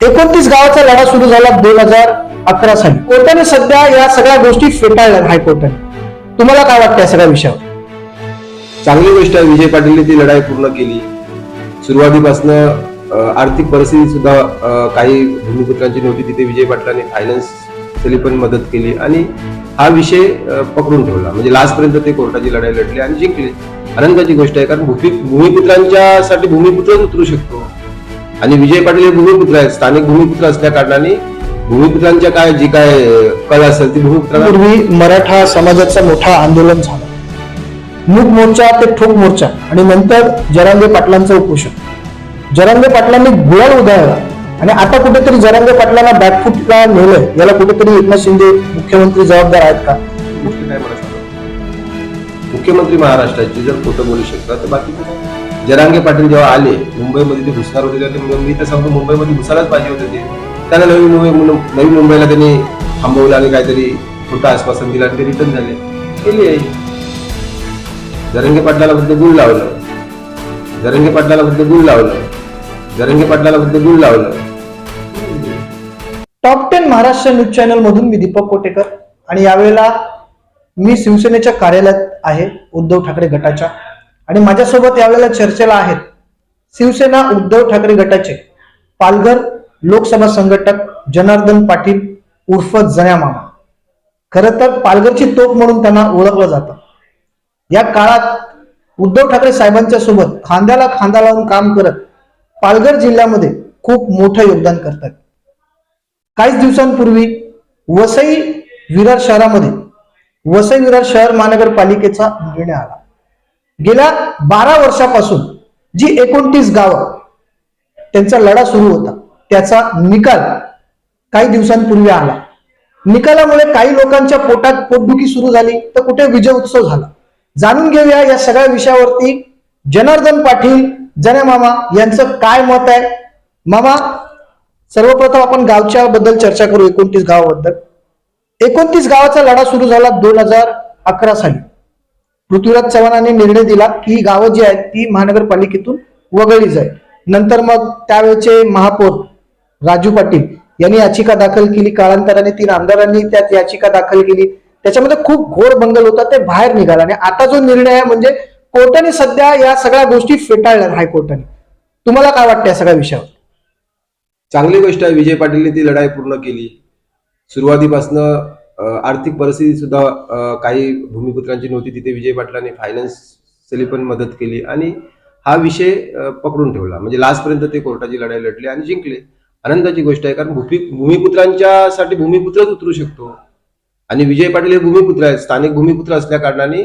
एकोणतीस गावाचा लढा सुरू झाला दोन हजार अकरा साली. कोर्टाने सध्या या सगळ्या गोष्टी फेटाळल्या हायकोर्टाने. तुम्हाला काय वाटतं या सगळ्या विषयावर? चांगली गोष्ट आहे विजय पाटीलने ती लढाई पूर्ण केली. सुरुवातीपासून आर्थिक परिस्थिती सुद्धा काही भूमिपुत्रांची नव्हती तिथे विजय पाटलांनी फायनान्स पण मदत केली आणि हा विषय पकडून ठेवला. म्हणजे लास्ट पर्यंत ते कोर्टाची लढाई लढली आणि जिंकले. आनंदाची गोष्ट आहे कारण भूमिपुत्रांच्या साठी भूमिपुत्रच उतरू शकतो. आणि विजय पाटील हे भूमिपुत्र आहेत. स्थानिक भूमिपुत्र असल्या कारणाने भूमिपुत्रांच्या काय जी काय कला असेल ती भूमिपुत्रांना पूर्वी मराठा समाजाचं मोठं आंदोलन झालं. मूक मोर्चा ते ठोक मोर्चा. आणि नंतर जरांगे पाटलांचं उपोषण. जरांगे पाटलांनी गुलाल उधळला. आणि आता कुठेतरी जरांगे पाटलांना बॅकफुटला नेलंय. याला कुठेतरी एकनाथ शिंदे मुख्यमंत्री जबाबदार आहेत का? मुख्यमंत्री महाराष्ट्राचे जर खोटं बोलू शकतात तर बाकी जरांगे पाटील जेव्हा आले मुंबईमध्ये ते घुसणार होते तेव्हा ते मी तर सांगतो मुंबईमध्ये घुसायलाच पाहिजे होते ते. त्यांना नवी मुंबई नवी मुंबईला त्यांनी थांबवलं आणि काहीतरी खोटं आश्वासन दिलं आणि ते रिटर्न झाले. केली आहे. जरंगे पाटलाला फक्त गुळ लावलं. जरंगे पाटलाला फक्त गुळ लावलं. जरंगे पाटलाला फक्त गुळ लावलं. Top ten Maharashtra news channel मधून मी दीपक कोटेकर. आणि यावेळेला मी शिवसेनेच्या कार्यालयात आहे उद्धव ठाकरे गटाच्या. आणि माझ्यासोबत यावेळेला चर्चेला आहेत शिवसेना उद्धव ठाकरे गटाचे पालघर लोकसभा संघटक जनार्दन पाटील उर्फ जण्या मामा. खरं तर पालघरची तोप म्हणून त्यांना ओळखलं जातं. या काळात उद्धव ठाकरे साहेबांच्या सोबत खांद्याला खांदा लावून काम करत पालघर जिल्ह्यामध्ये खूप मोठं योगदान करतात. काहीच दिवसांपूर्वी वसई विरार शहरामध्ये वसई विरार शहर महानगरपालिकेचा निर्णय आला. गेल्या बारा वर्षापासून जी एकोणतीस गावं त्यांचा लढा सुरू होता. त्याचा निकाल काही दिवसांपूर्वी आला. निकालामुळे काही लोकांच्या पोटात पोटदुखी सुरू झाली तर कुठे विजय उत्सव झाला? जाणून घेऊया या सगळ्या विषयावरती जनार्दन पाटील जने मामा यांचं काय मत आहे? मामा सर्वप्रथम आपण गावच्या बद्दल चर्चा करू एकोणतीस गावाबद्दल. एकोणतीस गावाचा लढा सुरू झाला दोन हजार अकरा साली. पृथ्वीराज चव्हाणांनी निर्णय दिला की ही गावं जी आहेत ती महानगरपालिकेतून वगळली जाईल. नंतर मग त्यावेळेचे महापौर राजू पाटील यांनी याचिका दाखल केली. काळांतराने तीन आमदारांनी त्यात याचिका दाखल केली. त्याच्यामध्ये खूप घोर बंगल होता ते बाहेर निघाला. आणि आता जो निर्णय आहे म्हणजे कोर्टाने सध्या या सगळ्या गोष्टी फेटाळल्या हायकोर्टाने. तुम्हाला काय वाटतं या सगळ्या विषयावर? चांगली गोष्ट आहे. विजय पाटीलने ती लढाई पूर्ण केली. सुरुवातीपासनं आर्थिक परिस्थिती सुद्धा काही भूमिपुत्रांची नव्हती तिथे विजय पाटलांनी फायनान्सली पण मदत केली आणि हा विषय पकडून ठेवला. म्हणजे लास्टपर्यंत ते कोर्टाची लढाई लढली आणि जिंकले. आनंदाची गोष्ट आहे कारण भूपी भूमिपुत्रांच्यासाठी भूमिपुत्रच उतरू शकतो. आणि विजय पाटील हे भूमिपुत्र आहेत स्थानिक भूमिपुत्र असल्या कारणाने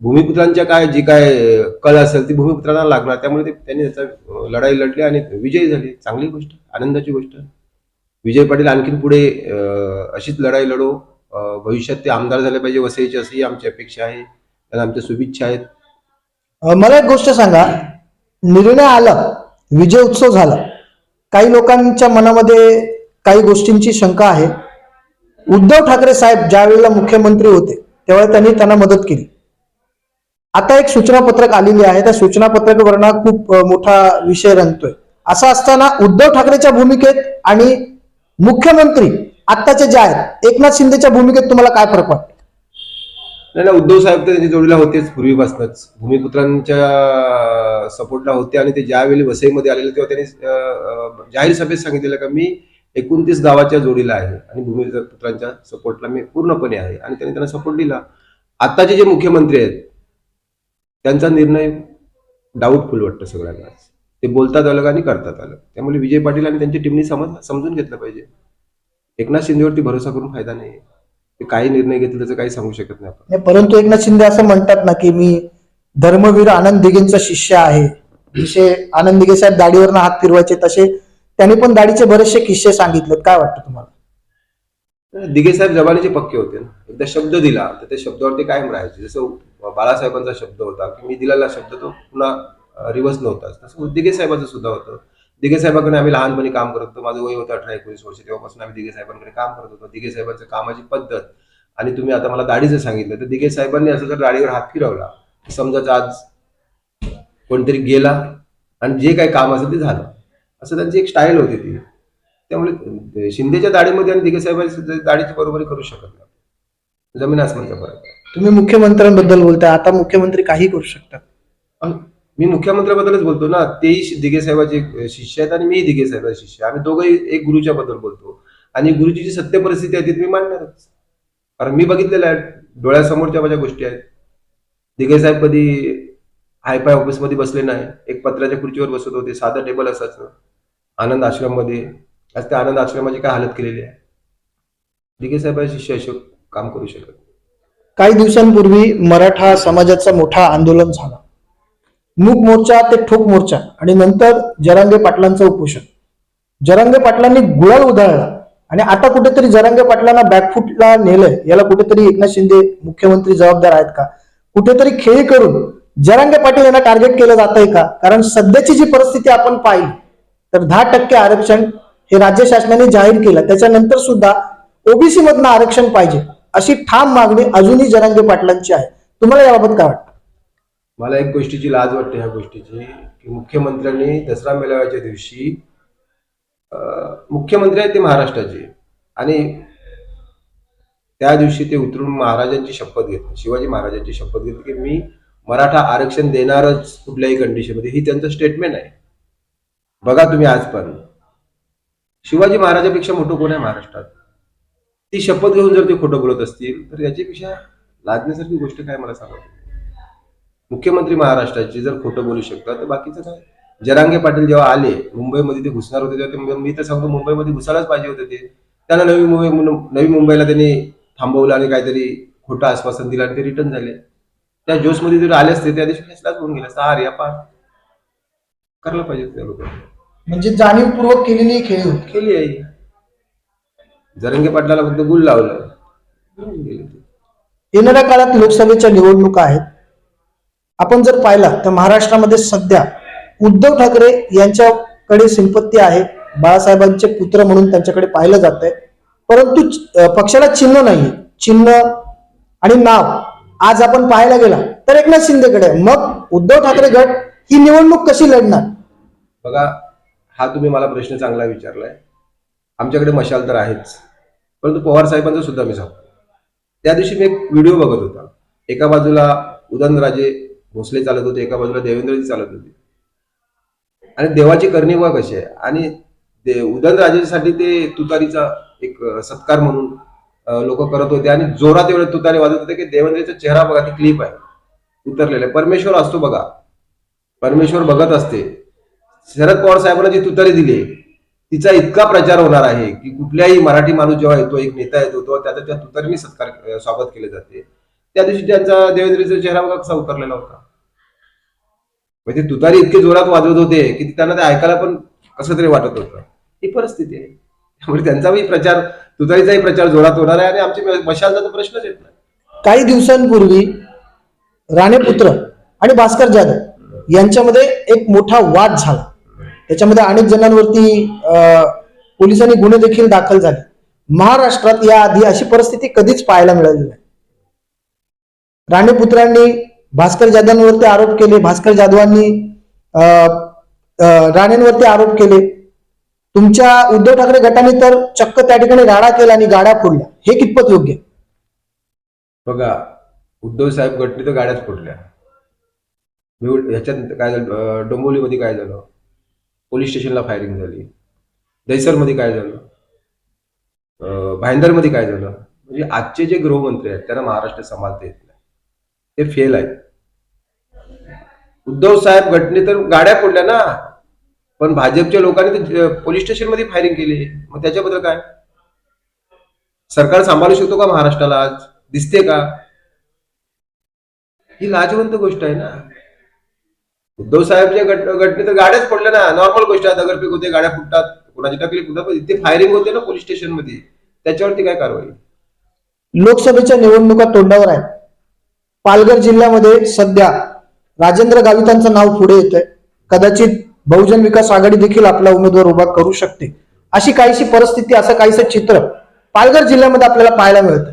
भूमिपुत्रांच्या काय जी काय कल असेल ती भूमिपुत्रांना लागणार. त्यामुळे ते त्यांनी त्याचा लढाई लढली आणि विजयी झाली. चांगली गोष्ट आनंदाची गोष्ट. विजय पाटील आणखीन पुढे अशीच लढाई लढो. भविष्यात ते आमदार झाले पाहिजे वसईचे अशी आमची अपेक्षा आहे. त्याला आमच्या शुभेच्छा आहेत. मला एक गोष्ट सांगा. निर्णय आला विजय उत्सव झाला. काही लोकांच्या मनामध्ये काही गोष्टींची शंका आहे. उद्धव ठाकरे साहेब ज्यावेळेला मुख्यमंत्री होते त्यावेळेला त्यांनी त्यांना मदत केली. आता एक सूचना पत्रक आलेली आहे. त्या सूचना पत्रकावरना खूप मोठा विषय रंगतोय. असं असताना उद्धव ठाकरेच्या भूमिकेत आणि मुख्यमंत्री आत्ताचे जे आहेत एकनाथ शिंदेच्या भूमिकेत तुम्हाला काय फरक वाटतो? नाही नाही उद्धव साहेब तर त्यांच्या जोडीला होतेच पूर्वीपासूनच. भूमिपुत्रांच्या सपोर्टला होते आणि ते ज्यावेळी वसईमध्ये आलेले तेव्हा त्यांनी जाहीर सभेत सांगितलेलं का मी एकोणतीस गावाच्या जोडीला आहे आणि भूमिपुत्रांच्या सपोर्टला मी पूर्णपणे आहे आणि त्यांनी त्यांना सपोर्ट दिला. आत्ताचे जे मुख्यमंत्री आहेत त्यांचा निर्णय डाऊटफुल वाटतं सगळ्यांना ते बोलतात अलग आणि करतात अलग. त्यामुळे विजय पाटील आणि त्यांच्या टीमनी समज समजून घेतलं पाहिजे. एकनाथ शिंदेवरती भरोसा करून फायदा नाही ते काही निर्णय घेतले त्याचं काही सांगू शकत नाही आपण. नाही, परंतु एकनाथ शिंदे असं म्हणतात ना की मी धर्मवीर आनंद दिघेंचा शिष्य आहे. जसे आनंद दिघे साहेब दाढीवरनं हात फिरवायचे तसे त्यांनी पण दाढीचे बरेचसे किस्से सांगितलेत. काय वाटतं तुम्हाला? दिघे साहेब जबानीचे पक्के होते ना. एकदा शब्द दिला तर त्या शब्दावरती कायम राहायचे. जसं बाळासाहेबांचा शब्द होता की मी दिलेला शब्द तो पुन्हा रिवर्स नव्हता तसं दिघे साहेबाचं सुद्धा होतं. दिघे साहेबांकडे आम्ही लहानपणी काम करत होतो. माझं वय होतं अठरा एकोणीस वर्ष. तेव्हापासून आम्ही दिघे साहेबांकडे काम करत होतो. दिघे साहेबांचं कामाची पद्धत आणि तुम्ही आता मला दाढीचं सांगितलं तर दिघे साहेबांनी असं जर दाढीवर हात फिरवला समजा आज कोणतरी गेला आणि जे काही काम असेल ते झालं. असं त्यांची एक स्टाईल होती ती. त्यामुळे शिंदेच्या दाढीमध्ये आणि दिघे साहेबांच्या दाढीची बरोबरी करू शकत नाही जमीन आसमानचा फरक आहे. तुम्ही मुख्यमंत्र्यांबद्दल बोलताय. आता मुख्यमंत्री काही करू शकतात. मी मुख्यमंत्र्याबद्दलच बोलतो ना. तेही दिघे साहेबाचे शिष्य आहेत आणि मीही दिघे साहेबाचे शिष्य आम्ही दोघंही एक गुरुच्या बद्दल बोलतो. आणि गुरुची जी सत्य परिस्थिती आहे ती मी मांडणारच. कारण मी बघितलेलं आहे डोळ्यासमोरच्या माझ्या गोष्टी आहेत. दिघे साहेब कधी हायफाय ऑफिसमध्ये बसले नाही. एक पत्राच्या खुर्चीवर बसत होते. साधं टेबल असायचं. आनंद आश्रममध्ये. आज त्या आनंद आश्रमाची काय हालत केलेली आहे? दिघे साहेबाचे शिष्य असे काम करू शकत काही दिवसांपूर्वी मराठा समाजाचा मोठा आंदोलन झाला. मूक मोर्चा ते ठोक मोर्चा आणि नंतर जरांगे पाटलांचं उपोषण. जरांगे पाटलांनी गुळाल उधळला आणि आता कुठेतरी जरांगे पाटलांना बॅकफुटला नेलंय. याला कुठेतरी एकनाथ शिंदे मुख्यमंत्री जबाबदार आहेत का? कुठेतरी खेळी करून जरांगे पाटील यांना टार्गेट केलं जात आहे का? कारण सध्याची जी परिस्थिती आपण पाहिली तर दहा टक्के आरक्षण हे राज्य शासनाने जाहीर केलं. त्याच्यानंतर सुद्धा ओबीसी मधनं आरक्षण पाहिजे अशी ठाम मागणी अजूनही जरांगे पाटलांची आहे. तुम्हाला याबाबत काय वाटतं? मला एक गोष्टीची लाज वाटते ह्या गोष्टीची की मुख्यमंत्र्यांनी दसरा मेळाव्याच्या दिवशी मुख्यमंत्री आहेत ते महाराष्ट्राचे. आणि त्या दिवशी ते उतरून महाराजांची शपथ घेतली शिवाजी महाराजांची शपथ घेतली की मी मराठा आरक्षण देणारच कुठल्याही कंडिशनमध्ये ही त्यांचं स्टेटमेंट आहे. बघा तुम्ही आज पण. शिवाजी महाराजापेक्षा मोठं कोण आहे महाराष्ट्रात? ती शपथ घेऊन जर ते खोटं बोलत असतील तर याच्यापेक्षा लाजण्यासारखी गोष्ट काय मला सांगायची मुख्यमंत्री महाराष्ट्राचे जर खोटं बोलू शकतात तर बाकीचं काय? जरांगे पाटील जेव्हा आले मुंबईमध्ये ते घुसणार होते तेव्हा ते मी तर सांगतो मुंबईमध्ये घुसायलाच पाहिजे होते ते. त्यांना नवी मुंबई नवी मुंबईला त्यांनी थांबवलं आणि काहीतरी खोटं आश्वासन दिलं आणि ते रिटर्न झाले. त्या जोशमध्ये जर आले असते त्या दिवशी फैसलाच होऊन गेला आर या पार करायला पाहिजे त्या लोकांनी. म्हणजे जाणीवपूर्वक केलेली खेळी केली आहे. जरंगे पाटलाला फक्त गुल लावलं. येणाऱ्या काळात लोकसभेच्या निवडणुका आहेत. आपण जर पाहिला तर महाराष्ट्रामध्ये सध्या उद्धव ठाकरे यांच्याकडे संपत्ती आहे. बाळासाहेबांचे पुत्र म्हणून त्यांच्याकडे पाहिलं जात आहे परंतु पक्षाला चिन्ह नाही चिन्ह आणि नाव आज आपण पाहायला गेला तर एकनाथ शिंदेकडे आहे. मग उद्धव ठाकरे गट ही निवडणूक कशी लढणार? बघा हा तुम्ही मला प्रश्न चांगला विचारलाय. आमच्याकडे मशाल तर आहेच. परंतु पवार साहेबांचा सुद्धा मी सांगतो. त्या दिवशी मी एक व्हिडिओ बघत होता. एका बाजूला उदयनराजे भोसले चालत होते एका बाजूला देवेंद्रजी चालत होते. आणि देवाची करणी बघा कशी आहे? आणि दे- उदयनराजेसाठी ते तुतारीचा एक सत्कार म्हणून लोक करत होते. आणि जोरात एवढे तुतारी वाजत होते की देवेंद्रचा चेहरा बघा ती क्लिप आहे. उतरलेला परमेश्वर असतो बघा. परमेश्वर बघत असते. शरद पवार साहेबांना जी तुतारी दिली तिचा इतका प्रचार होणार आहे की कुठल्याही मराठी माणूस जेव्हा येतो एक नेता येतो तेव्हा त्याचा त्या तुतारीने सत्कार स्वागत केले जाते. त्या दिवशी त्यांचा देवेंद्रचा चेहरा बघा कसा उतरलेला होता. म्हणजे तुतारी इतके जोरात वाजवत होते की त्यांना ते ऐकायला पण कसं तरी वाटत होतं. ही परिस्थिती आहे. त्यामुळे त्यांचाही प्रचार तुतारीचाही प्रचार जोरात होणार आहे आणि आमची मशालचा तर प्रश्नच येत नाही. काही दिवसांपूर्वी राणेपुत्र आणि भास्कर जाधव यांच्यामध्ये एक मोठा वाद झाला. त्याच्यामध्ये अनेक जणांवरती अं, पोलिसांनी गुन्हे देखील दाखल झाले. महाराष्ट्रात या आधी अशी परिस्थिती कधीच पाहायला मिळाली नाही. राणेपुत्रांनी भास्कर जाधवांवरती आरोप केले. भास्कर जाधवांनी अं, राणेंवरती आरोप केले. तुमच्या उद्धव ठाकरे गटाने तर चक्क त्या ठिकाणी राडा केला आणि गाड्या फोडल्या. हे कितपत योग्य? आहे? बघा उद्धव साहेब गटने तर गाड्याच फोडल्या. ह्याच्यात काय झालं डोंबोलीमध्ये काय झालं? पोलीस स्टेशनला फायरिंग झाली. दहिसरमध्ये काय झालं? भाईंदरमध्ये काय झालं? म्हणजे आजचे जे गृहमंत्री आहेत त्यांना महाराष्ट्र सांभाळता येत नाही. ते फेल आहेत. उद्धव साहेब घटने तर गाड्या फोडल्या ना. पण भाजपच्या लोकांनी ते पोलीस स्टेशनमध्ये फायरिंग केली. मग त्याच्याबद्दल काय? सरकार सांभाळू शकतो का महाराष्ट्राला आज? दिसते का? ही लाजवंत गोष्ट आहे ना. उद्धव साहेबच्या गट गटने तर गाड्याच पडल्या ना. नॉर्मल गोष्ट आहे. दगडफेक होते गाड्या फुटतात. कोणाची टाकली फुटतात पण इथे फायरिंग होते ना पोलीस स्टेशनमध्ये त्याच्यावरती काय कारवाई? लोकसभेच्या निवडणुका तोंडावर आहेत. पालघर जिल्ह्यामध्ये सध्या राजेंद्र गावितांचं नाव पुढे येत आहे कदाचित बहुजन विकास आघाडी देखील आपला उमेदवार उभा करू शकते. अशी काहीशी परिस्थिती असं काहीसं चित्र पालघर जिल्ह्यामध्ये आपल्याला पाहायला मिळतं.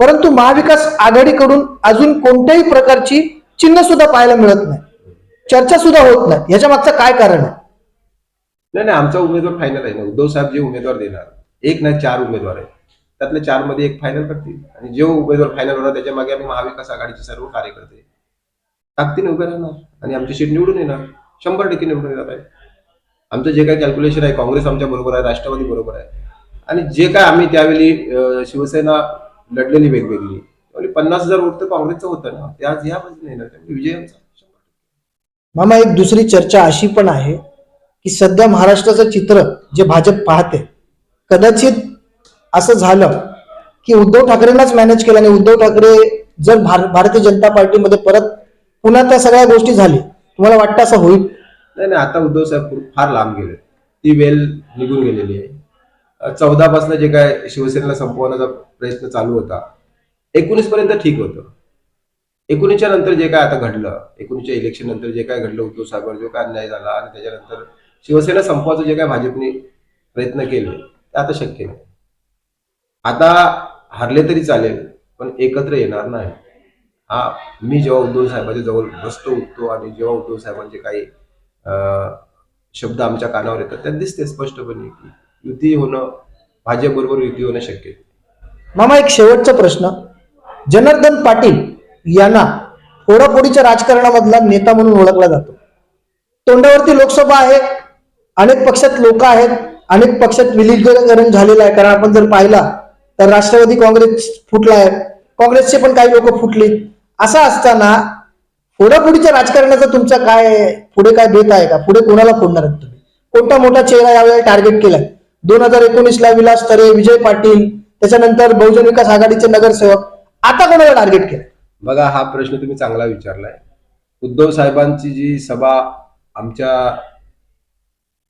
परंतु महाविकास आघाडीकडून अजून कोणत्याही प्रकारची चिन्ह सुद्धा पाहायला मिळत नाही. चर्चा सुद्धा होत नाही. याच्या मागचं काय कारण आहे? नाही नाही आमचा उमेदवार फायनल आहे ना. उद्धव साहेब जे उमेदवार देणार एक नाही चार उमेदवार आहेत. त्यातले चारमध्ये एक फायनल करतील. आणि जो उमेदवार फायनल होणार त्याच्यामागे आम्ही महाविकास आघाडीचे सर्व कार्यकर्ते ताकदीने उभे राहणार आणि आमची सीट निवडून येणार. शंभर टक्के निवडून येणार आहे. आमचं जे काही कॅल्क्युलेशन आहे काँग्रेस आमच्या बरोबर आहे राष्ट्रवादी बरोबर आहे. आणि जे काय आम्ही त्यावेळी शिवसेना लढलेली वेगवेगळी म्हणजे पन्नास हजार वोट तर काँग्रेसचं होतं ना. ते आज ह्या बाजूने येणार. त्यामुळे विजय मामा एक दुसरी चर्चा अशी पण आहे की सध्या महाराष्ट्राचं चित्र जे भाजप पाहते कदाचित असं झालं की उद्धव ठाकरेंनाच मॅनेज केलं आणि उद्धव ठाकरे जर भार- भारतीय जनता पार्टीमध्ये परत पुन्हा त्या सगळ्या गोष्टी झाली. तुम्हाला वाटतं असं होईल? नाही नाही आता उद्धव साहेब फार लांब गेले ती वेल निघून गेलेली आहे. चौदा पासून जे काय शिवसेनेला संपवण्याचा प्रयत्न चालू होता एकोणीस पर्यंत ठीक होतं. एकोणीसच्या नंतर जे काय आता घडलं एकोणीसच्या इलेक्शन नंतर जे काय घडलं उद्धव साहेबांवर जो काय अन्याय झाला आणि त्याच्यानंतर शिवसेना संपवायचं जे काय भाजपने प्रयत्न केले ते आता शक्य नाही. आता हरले तरी चालेल पण एकत्र येणार नाही. हा मी जेव्हा उद्धव साहेबांच्या जवळ बसतो उठतो आणि जेव्हा उद्धव साहेबांचे काही शब्द आमच्या कानावर येतात त्यात दिसते स्पष्टपणे की युती होणं भाजपबरोबर युती होणं शक्य मामा एक शेवटचा प्रश्न. जनार्दन पाटील यांना फोडाफोडीच्या राजकारणामधला नेता म्हणून ओळखला जातो. तोंडावरती लोकसभा आहे अनेक पक्षात लोक आहेत अनेक पक्षात विलीनीकरण झालेलं आहे. कारण आपण जर पाहिला तर राष्ट्रवादी काँग्रेस फुटला आहे काँग्रेसचे पण काही लोक फुटले. असं असताना पुढेपुढीच्या राजकारणाचा तुमचा काय पुढे काय बेत आहे का? पुढे कोणाला फोडणार तुम्ही? कोणता मोठा चेहरा यावेळी टार्गेट केलाय? दोन हजार एकोणीसला विलास तरे विजय पाटील त्याच्यानंतर बहुजन विकास आघाडीचे नगरसेवक. आता कोणाला टार्गेट केलं बघा हा प्रश्न तुम्ही चांगला विचारलाय. उद्धव साहेबांची जी सभा आमच्या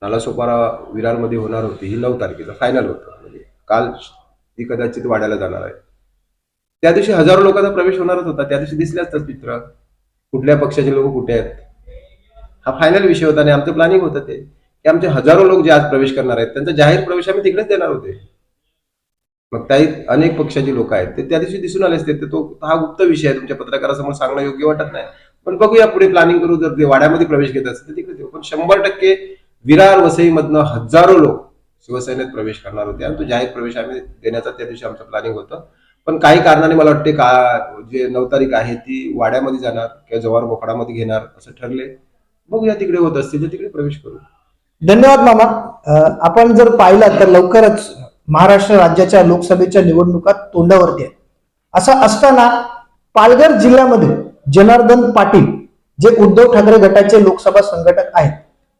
नालासोपारा विरारमध्ये होणार होती ही नऊ तारखेला फायनल होतं. म्हणजे काल ती कदाचित वाढायला जाणार आहे. त्या दिवशी हजारो लोकांचा प्रवेश होणारच होता. त्या दिवशी दिसले असतात चित्र कुठल्या पक्षाचे लोक कुठे आहेत? हा फायनल विषय होता आणि आमचं प्लॅनिंग होतं ते. की आमचे हजारो लोक जे आज प्रवेश करणार आहेत त्यांचा जाहीर प्रवेश आम्ही तिकडेच देणार होते. मग काही अनेक पक्षाचे लोक आहेत. ते त्या दिवशी दिसून आले असते. तर तो हा गुप्त विषय आहे. तुमच्या पत्रकारासमोर सांगणं योग्य वाटत नाही. पण बघूया पुढे प्लॅनिंग करू. जर ते वाड्यामध्ये प्रवेश घेत असेल तर तिकडे देऊ. पण शंभर टक्के विरार वसईमधनं हजारो लोक शिवसेनेत प्रवेश करणार होते. आणि तो जाहीर प्रवेश आम्ही देण्याचा त्या दिवशी आमचं प्लॅनिंग होतं. पण काही कारणाने मला वाटते का जे नऊ तारीख आहे ती वाड्यामध्ये जाणार किंवा जवार बोकडामध्ये घेणार असं ठरले. बघूया तिकडे होत असतील तर तिकडे प्रवेश करू. धन्यवाद मामा. आपण जर पाहिलं तर लवकरच महाराष्ट्र राज्याच्या लोकसभेच्या निवडणुका तोंडावरती आहेत. असं असताना पालघर जिल्ह्यामध्ये जनार्दन पाटील जे उद्धव ठाकरे गटाचे लोकसभा संघटक आहेत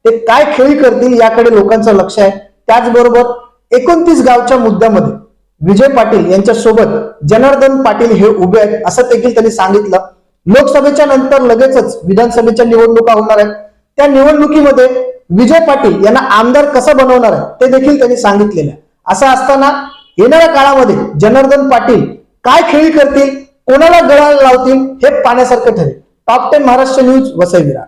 ते काय खेळी करतील याकडे लोकांचं लक्ष आहे. त्याचबरोबर एकोणतीस गावच्या मुद्द्यामध्ये विजय पाटील यांच्या सोबत जनार्दन पाटील हे उभे आहेत. असं देखील त्यांनी सांगितलं. लोकसभेच्या नंतर लगेचच विधानसभेच्या निवडणुका होणार आहेत. त्या निवडणुकीमध्ये विजय पाटील यांना आमदार कसं बनवणार आहे ते देखील त्यांनी सांगितलेलं आहे. असं असताना येणाऱ्या काळामध्ये जनार्दन पाटील काय खेळी करतील कोणाला गळा लावतील हे पाहण्यासारखं ठरेल. Top ten Maharashtra news Vasai Virar.